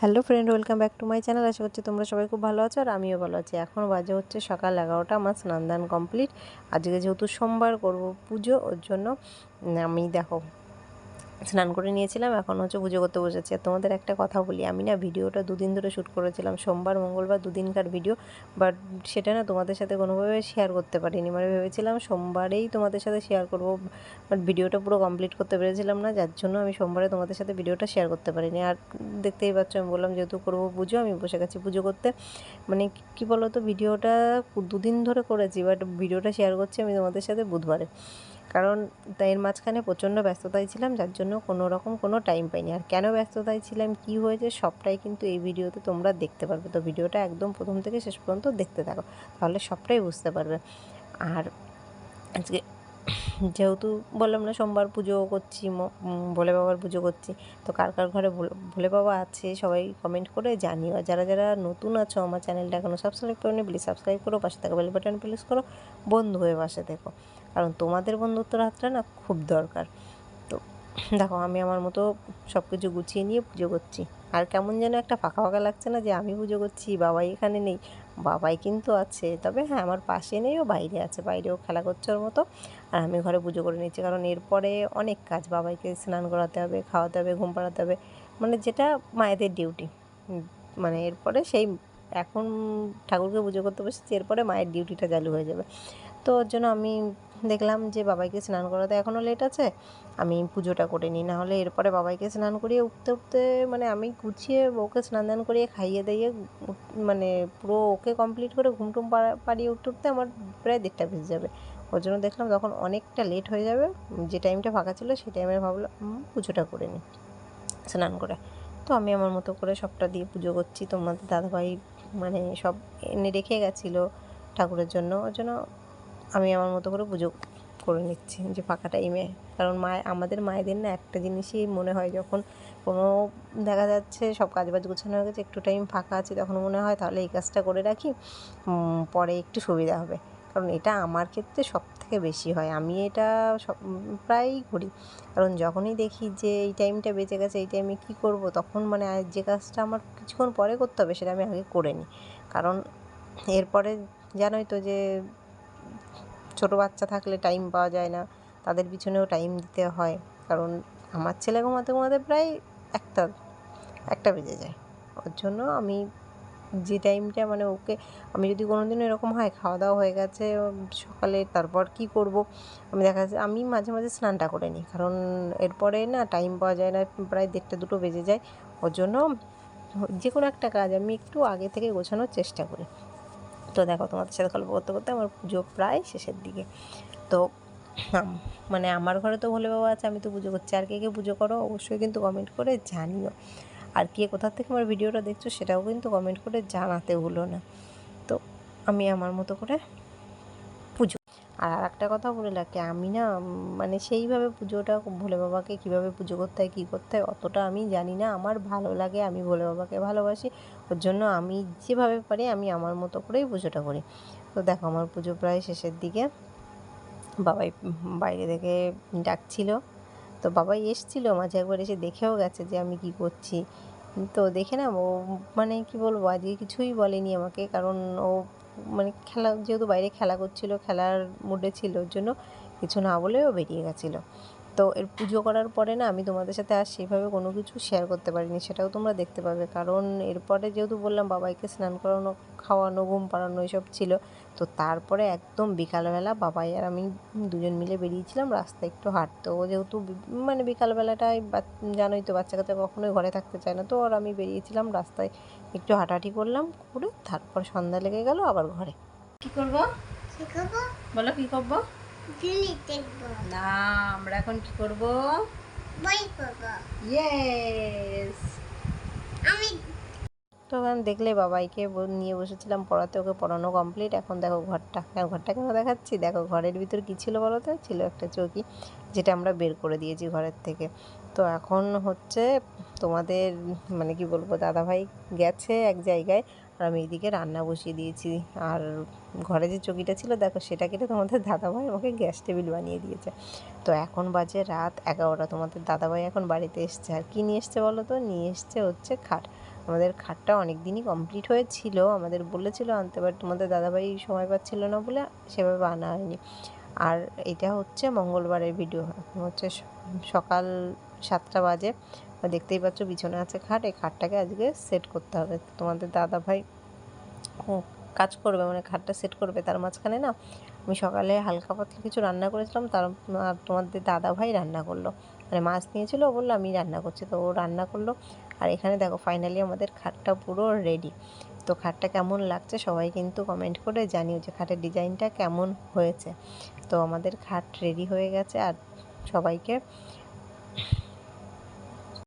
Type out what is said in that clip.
Hello friend, welcome back to my channel. আশা করছি তোমরা সবাই খুব ভালো আছো আর আমিও ভালো আছি। এখন বাজে হচ্ছে সকাল এগারোটা, আমার স্নান দান কমপ্লিট আজকে যেহেতু সোমবার, করব পুজো, ওর জন্য আমি দেখো স্নান করে নিয়েছিলাম, এখন হচ্ছে পুজো করতে বসেছি। আর তোমাদের একটা কথা বলি, আমি না ভিডিওটা দুদিন ধরে শ্যুট করেছিলাম, সোমবার, মঙ্গলবার দুদিনকার ভিডিও বাট সেটা না তোমাদের সাথে কোনোভাবে শেয়ার করতে পারিনি। মানে ভেবেছিলাম সোমবারেই তোমাদের সাথে শেয়ার করব বাট ভিডিওটা পুরো কমপ্লিট করতে পেরেছিলাম না, যার জন্য আমি সোমবারে তোমাদের সাথে ভিডিওটা শেয়ার করতে পারিনি। আর দেখতেই পাচ্ছ, আমি বললাম যেহেতু করব পুজো, আমি বসে গেছি পুজো করতে। মানে কি বলো তো ভিডিওটা দুদিন ধরে করেছি বাট ভিডিওটা শেয়ার করছি আমি তোমাদের সাথে বুধবারে। কারণ এর মাঝখানে প্রচণ্ড ব্যস্ততায় ছিলাম, যার জন্য কোনো রকম কোনো টাইম পাইনি। আর কেন ব্যস্ততায় ছিলাম, কি হয়েছে সবটাই কিন্তু এই ভিডিওতে তোমরা দেখতে পারবে। তো ভিডিওটা একদম প্রথম থেকে শেষ পর্যন্ত দেখতে থাকো, তাহলে সবটাই বুঝতে পারবে। আর আজকে যেহেতু বললাম না, সোমবার পুজো করছি ভোলে বাবার পুজো করছি, তো কার কার ঘরে ভোলে- বাবা আছে সবাই কমেন্ট করে জানিও। যারা যারা নতুন আছো আমার চ্যানেলটা এখনও সাবস্ক্রাইব করোনি প্লিজ সাবস্ক্রাইব করো, পাশে থাকা বেল বাটন প্রেস করো, বন্ধু হয়ে পাশে দেখো কারণ তোমাদের বন্ধুত্বের হাতটা না খুব দরকার। তো দেখো, আমি আমার মতো সব কিছু গুছিয়ে নিয়ে পুজো করছি। আর কেমন যেন একটা ফাঁকা ফাঁকা লাগছে না যে আমি পুজো করছি, বাবাই এখানে নেই। বাবাই কিন্তু আছে, তবে হ্যাঁ আমার পাশে নেই, ও বাইরে আছে, বাইরেও খেলা করছে ওর মতো। আর আমি ঘরে পুজো করে নিচ্ছি, কারণ এরপরে অনেক কাজ বাবাইকে স্নান করাতে হবে, খাওয়াতে হবে, ঘুম পাড়াতে হবে মানে যেটা মায়েদের ডিউটি মানে এরপরে সেই এখন ঠাকুরকে পুজো করতে বসেছি, এরপরে মায়ের ডিউটিটা চালু হয়ে যাবে। তো ওর জন্য আমি দেখলাম যে বাবাইকে স্নান করাতে এখনও লেট আছে, আমি পুজোটা করে নিই। নাহলে এরপরে বাবাইকে স্নান করিয়ে উঠতে উঠতে মানে আমি গুছিয়ে ওকে স্নান দান করিয়ে খাইয়ে দাইয়ে মানে পুরো ওকে কমপ্লিট করে ঘুম টুম পাড়িয়ে উঠতে উঠতে আমার প্রায় দেড়টা বেজে যাবে। ওর জন্য দেখলাম তখন অনেকটা লেট হয়ে যাবে, যে টাইমটা ফাঁকা ছিল সেই টাইমে ভাবলাম পুজোটা করে নিই স্নান করে। তো আমি আমার মতো করে সবটা দিয়ে পুজো করছি, তোমাদের দাদাভাই মানে সব এনে রেখে গেছিল ঠাকুরের জন্য। ওর জন্য আমি আমার মতো করে পুজো করে নিচ্ছি যে ফাঁকা টাইমে কারণ মায়, আমাদের মায়েদের না একটা জিনিসই মনে হয় যখন কোনো দেখা যাচ্ছে সব কাজ বাজ গোছানো হয়ে গেছে, একটু টাইম ফাঁকা আছে তখন মনে হয় তাহলে এই কাজটা করে রাখি পরে একটু সুবিধা হবে। কারণ এটা আমার ক্ষেত্রে সব থেকে বেশি হয়। আমি এটা সব, প্রায়ই করি। কারণ যখনই দেখি যে এই টাইমটা বেঁচে গেছে, এই টাইমে কী করব, তখন মানে যে কাজটা আমার কিছুক্ষণ পরে করতে হবে, সেটা আমি আগে করে নিই। কারণ এরপরে জানোই তো যে ছোটো বাচ্চা থাকলে টাইম পাওয়া যায় না। তাদের পিছনেও টাইম দিতে হয়। কারণ আমার ছেলে ঘুমাতে ঘুমাতে প্রায় একটা একটা বেজে যায়। ওর জন্য আমি যে টাইমটা মানে ওকে, আমি যদি কোনো দিন এরকম হয় খাওয়া দাওয়া হয়ে গেছে, সকালে তারপর কি করব? আমি দেখা যাচ্ছে, আমি মাঝে মাঝে স্নানটা করে নিই। কারণ এরপরে না টাইম পাওয়া যায় না, প্রায় দেড়টা দুটো বেজে যায়। ওর জন্য যে কোনো একটা কাজ আমি একটু আগে থেকে গোছানোর চেষ্টা করি। তো দেখো তোমাদের সাথে গল্প করতে করতে আমার পুজো প্রায় শেষের দিকে। তো মানে আমার ঘরে তো ভোলে বাবা আছে, আমি তো পুজো করছি। আর কে কে পুজো করো অবশ্যই কিন্তু কমেন্ট করে জানিও। আর কে কোথা থেকে আমার ভিডিওটা দেখছ সেটাও কিন্তু কমেন্ট করে জানাতে ভুলো না। তো, আমি আমার মতো করে আর একটা কথা বলে রাখি, আমি না মানে সেইভাবে পুজোটা ভোলে বাবাকে কীভাবে পুজো করতে হয়, কী করতে হয়, অতটা আমি জানি না। আমার ভালো লাগে, আমি ভোলে বাবাকে ভালোবাসি। ওর জন্য আমি যেভাবে পারি, আমি আমার মতো করেই পুজোটা করি। তো দেখো, আমার পুজো প্রায় শেষের দিকে। বাবাই বাইরে থেকে ডাকছিল। তো বাবাই এসছিল, মাঝে একবার এসে দেখেও গেছে যে আমি কি করছি। তো দেখে না, ও মানে কি বলব, আজকে কিছুই বলেনি আমাকে, কারণ ও মানে খেলা, যেহেতু বাইরে খেলা করছিল, খেলার মুডে ছিল, ওর জন্য কিছু না বলেও বেরিয়ে গেছিল। তো এর পুজো করার পরে না, আমি তোমাদের সাথে আর সেভাবে কোনো কিছু শেয়ার করতে পারিনি, সেটাও তোমরা দেখতে পাবে। কারণ এরপরে যেহেতু বললাম, বাবাইকে স্নান করানো, খাওয়ানো, ঘুম পাড়ানো, এসব ছিল তো তারপরে একদম বিকালবেলা বাবাই আর আমি দুজন মিলে বেরিয়েছিলাম রাস্তায় একটু হাঁটতে। ও যেহেতু মানে বিকালবেলাটায় বাচ- জানোই তো বাচ্চা কাচ্চা কখনোই ঘরে থাকতে চায় না। তো আর আমি বেরিয়েছিলাম রাস্তায় একটু হাঁটাহাঁটি করলাম করে তারপর সন্ধ্যা লেগে গেল আবার ঘরে। কি করব? বলো কি করব? না আমরা এখন কি করব? বই ওখানে দেখলে বাবাইকে নিয়ে বসেছিলাম পড়াতে, ওকে পড়ানো কমপ্লিট এখন দেখো ঘরটা ঘরটা কেন দেখাচ্ছি? দেখো ঘরের ভিতর কী ছিল বলো তো? ছিল একটা চৌকি, যেটা আমরা বের করে দিয়েছি ঘরের থেকে। তো এখন হচ্ছে তোমাদের মানে কি বলব, দাদাভাই গেছে এক জায়গায়, আর আমি এদিকে রান্না বসিয়ে দিয়েছি। আর ঘরে যে চৌকিটা ছিল, দেখো সেটা কেটে তোমাদের দাদাভাই আমাকে গ্যাস টেবিল বানিয়ে দিয়েছে। তো এখন বাজে রাত এগারোটা, তোমাদের দাদাভাই এখন বাড়িতে এসছে। আর কী নিয়ে এসছে বলো তো? নিয়ে এসছে হচ্ছে খাট। আমাদের খাটটা অনেক দিনই কমপ্লিট হয়েছিল। আমাদের বলেছিল আনতে বাট তোমাদের দাদাভাই সময় পাচ্ছিল না বলে সেভাবে আনা হয়নি। আর এটা হচ্ছে মঙ্গলবারের ভিডিও এখন হচ্ছে সকাল সাতটা বাজে। দেখতেই পাচ্ছ বিছানা আছে খাট, এই খাটটাকে আজকে সেট করতে হবে। তোমাদের দাদা ভাই কাজ করবে মানে খাটটা সেট করবে তার মাঝখানে না? আমি সকালে হালকা পাতলা কিছু রান্না করেছিলাম, তার তোমাদের দাদা ভাই রান্না করল। মানে মাছ নিয়েছিল বলল, আমি রান্না করছি। তো ও রান্না করল। আর এখানে দেখো ফাইনালি আমাদের খাটটা পুরো রেডি তো খাটটা কেমন লাগছে সবাই কিন্তু কমেন্ট করে জানিও যে খাটের ডিজাইনটা কেমন হয়েছে। তো আমাদের খাট রেডি হয়ে গেছে আর সবাইকে